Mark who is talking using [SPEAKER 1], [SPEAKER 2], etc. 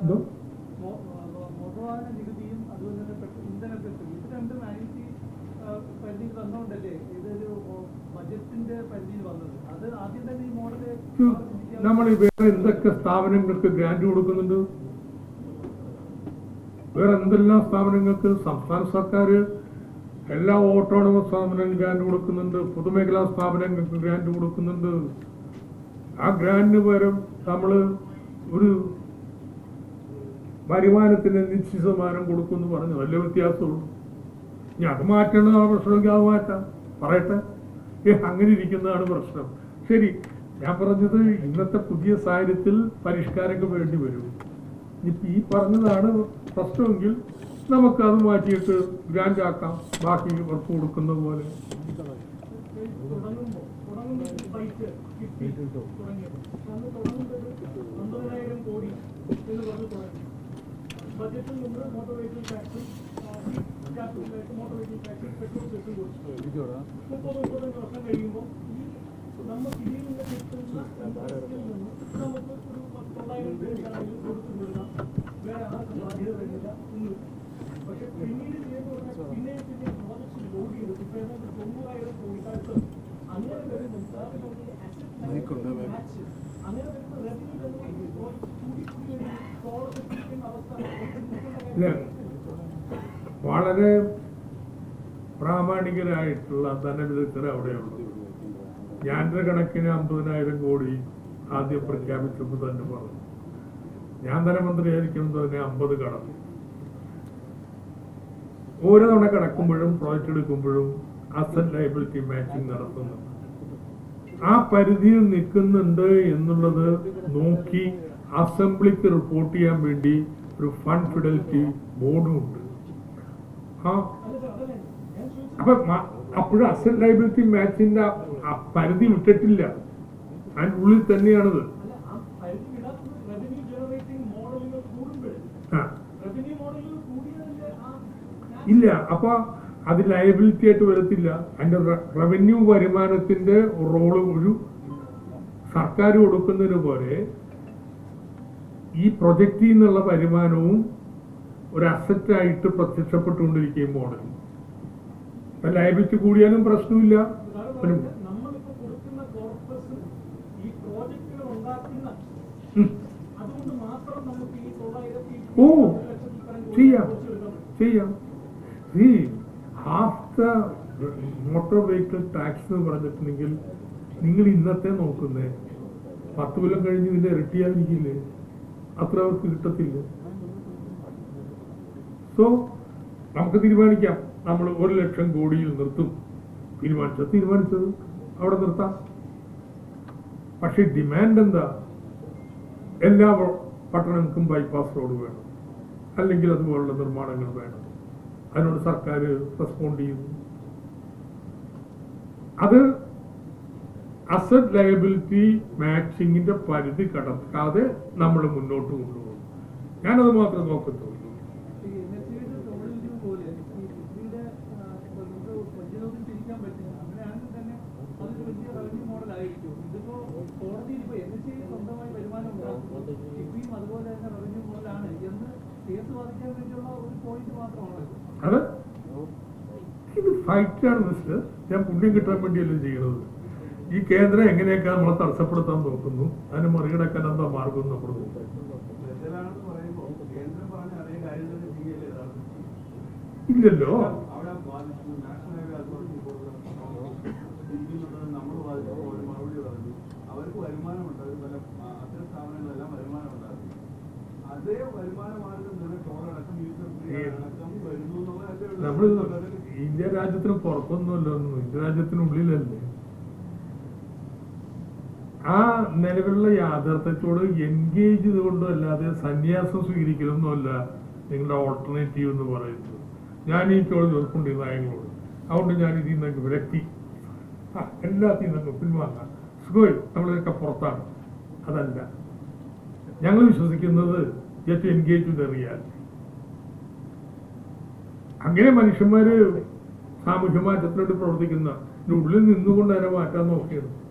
[SPEAKER 1] എന്തോ? നമ്മൾ വേറെ എന്തൊക്കെ സ്ഥാപനങ്ങൾക്ക് ഗ്രാന്റ് കൊടുക്കുന്നുണ്ട്? വേറെ എന്തെല്ലാം സ്ഥാപനങ്ങൾക്ക്? സംസ്ഥാന സർക്കാർ എല്ലാ ഓട്ടോണമസ് സ്ഥാപനങ്ങൾക്ക് ഗ്രാന്റ് കൊടുക്കുന്നുണ്ട്. പൊതുമേഖലാ സ്ഥാപനങ്ങൾക്ക് ഗ്രാന്റ് കൊടുക്കുന്നുണ്ട്. ആ ഗ്രാന്റിന് പകരം നമ്മൾ ഒരു വരുമാനത്തിന് നിശ്ചിത ശതമാനം കൊടുക്കുമെന്ന് പറഞ്ഞു വലിയ വ്യത്യാസമുള്ളൂ? ഇനി അത് മാറ്റണം ആ പ്രശ്നമെങ്കിൽ അത് മാറ്റാം. പറയട്ടെ? ഏ അങ്ങനെ ഇരിക്കുന്നതാണ് പ്രശ്നം. ശരി ഞാൻ പറഞ്ഞത് ഇന്നത്തെ പുതിയ സാഹചര്യത്തിൽ പരിഷ്കാരങ്ങൾ വേണ്ടി വരും. ഇനിയിപ്പോ ഈ പറഞ്ഞതാണ് പ്രശ്നമെങ്കിൽ നമുക്കത് മാറ്റിയിട്ട് ഗ്രാൻഡ് ആക്കാം ബാക്കി വർക്ക് കൊടുക്കുന്ന പോലെ.
[SPEAKER 2] ബജറ്റിൽ നിന്ന് മോട്ടോർ വെഹിക്കിൾ ടാക്സും ക്യാപിറ്റലായിട്ട് മോട്ടോർ വെഹിക്കിൾ ടാക്സും പെട്രോൾ സെസും കൊടുത്തു മുപ്പത് മുപ്പത്തഞ്ച് വർഷം കഴിയുമ്പോൾ നമുക്ക് ഇതിൽ നിന്ന് കിട്ടുന്ന നമുക്ക് ഒരു തൊള്ളായിരം രൂപയാണെങ്കിലും കൊടുത്തു വേറെ ആർക്കും ബാധ്യത വരുന്നില്ല ഒന്നും പക്ഷെ പിന്നീട്
[SPEAKER 1] ഇല്ല. വളരെ പ്രാമാണികരായിട്ടുള്ള ധനവിദഗ്ധർ അവിടെയുള്ളൂ ഞാന്റെ കണക്കിന് അമ്പതിനായിരം കോടി ആദ്യം പ്രഖ്യാപിച്ചപ്പോൾ തന്നെ പറഞ്ഞു. ഞാൻ ധനമന്ത്രിയായിരിക്കുമ്പോൾ തന്നെ അമ്പത് കടന്നു ഓരോ തവണ കടക്കുമ്പോഴും പ്രോജക്റ്റ് എടുക്കുമ്പോഴും അസറ്റ് ലൈബിലിറ്റി മാച്ചിങ് നടത്തുന്നുണ്ട് ആ പരിധിയിൽ നിൽക്കുന്നുണ്ട് എന്നുള്ളത് നോക്കി അസംബ്ലിക്ക് റിപ്പോർട്ട് ചെയ്യാൻ വേണ്ടി ഒരു ഫണ്ട് ഫിഡലിറ്റി ബോർഡും ഉണ്ട്. ആ അപ്പൊ അപ്പോഴും അസറ്റ് ലൈബിലിറ്റി മാച്ചിന്റെ പരിധി വിട്ടിട്ടില്ല. അതിന്റെ ഉള്ളിൽ തന്നെയാണത്. ഇല്ല അപ്പൊ അത് ലയബിലിറ്റി ആയിട്ട് വരത്തില്ല. അതിന്റെ റവന്യൂ വരുമാനത്തിന്റെ റോൾ ഒരു സർക്കാർ കൊടുക്കുന്നതിന് പോലെ ഈ പ്രൊജക്റ്റിൽ നിന്നുള്ള വരുമാനവും ഒരു അസറ്റായിട്ട് പ്രത്യക്ഷപ്പെട്ടുകൊണ്ടിരിക്കുകയും പോണത് അപ്പൊ ലയബിലിറ്റി കൂടിയാലും പ്രശ്നമില്ല. ഓ, ചെയ്യാം. ചെയ്യാം. ഈ half the motor vehicle tax എന്ന് പറഞ്ഞിട്ടുണ്ടെങ്കിൽ നിങ്ങൾ ഇന്നത്തെ നോക്കുന്നേ. പത്ത് കൊല്ലം കഴിഞ്ഞ് ഇതിന്റെ ഇരട്ടിയായിരിക്കില്ലേ? അത്ര അവർക്ക് കിട്ടത്തില്ല? സോ നമുക്ക് തീരുമാനിക്കാം. നമ്മൾ ഒരു ലക്ഷം കോടിയിൽ നിർത്തും. തീരുമാനിച്ചത് തീരുമാനിച്ചത് അവിടെ നിർത്താം. പക്ഷെ ഡിമാൻഡ് എന്താ? എല്ലാ പട്ടണങ്ങൾക്കും ബൈപ്പാസ് റോഡ് വേണം. അല്ലെങ്കിൽ അതുപോലുള്ള നിർമ്മാണങ്ങൾ വേണം. അതിനോട് സർക്കാർ റെസ്പോണ്ട് ചെയ്യുന്നു. അത് അസറ്റ് ലയബിലിറ്റി മാച്ചിങ്ങിന്റെ പരിധി കടക്കാതെ നമ്മൾ മുന്നോട്ട് കൊണ്ടുപോകും ഞാനത് മാത്രം നോക്കത്തുള്ളൂ.
[SPEAKER 2] അതുപോലെ തന്നെ റവന്യൂ മോഡലാണ് എന്ന് കേസ് വാദിക്കാൻ വേണ്ടിയുള്ള ഒരു പോയിന്റ് മാത്രമാണ് ഇത്.
[SPEAKER 1] അത്? ഇത് ഫൈറ്റാണ് മിസ്റ്റർ ഞാൻ പുണ്യം കിട്ടാൻ വേണ്ടിയല്ലേ ചെയ്യുന്നത് ഈ കേന്ദ്രം എങ്ങനെയൊക്കെ നമ്മളെ തടസ്സപ്പെടുത്താൻ നോക്കുന്നു അതിന് മറികടക്കാൻ എന്താ മാർഗം നമ്മൾ നോക്കും.
[SPEAKER 3] അവർക്ക്
[SPEAKER 1] പറയുമ്പോൾ രാജ്യത്തിന് പുറത്തൊന്നുമല്ല ഒന്നും. ഇന്ത്യ രാജ്യത്തിനുള്ളിലല്ലേ? ആ നിലവിലുള്ള യാഥാർത്ഥ്യത്തോട് എൻഗേജ് ചെയ്തുകൊണ്ടും അല്ലാതെ സന്യാസം സ്വീകരിക്കലൊന്നുമല്ല നിങ്ങളുടെ ഓൾട്ടർനേറ്റീവ് എന്ന് പറയുന്നത്. ഞാൻ ഈ ചോദ്യം ചോദിക്കൊണ്ട് അയങ്ങളോട് അതുകൊണ്ട് ഞാൻ ഇതിൽ നിന്നൊക്കെ വിലക്കി എല്ലാത്തിൽ നിന്നൊക്കെ പിൻവാങ്ങാം. സുഖമായി നമ്മളൊക്കെ പുറത്താണ്. അതല്ല. ഞങ്ങൾ വിശ്വസിക്കുന്നത് ജസ്റ്റ് എൻഗേജ് വിത്ത് റിയാലിറ്റി അങ്ങനെ മനുഷ്യന്മാര് സാമൂഹ്യ മാറ്റത്തിനോട് പ്രവർത്തിക്കുന്ന? ഉള്ളിൽ നിന്നുകൊണ്ട് അതിനെ മാറ്റാൻ നോക്കിയത്.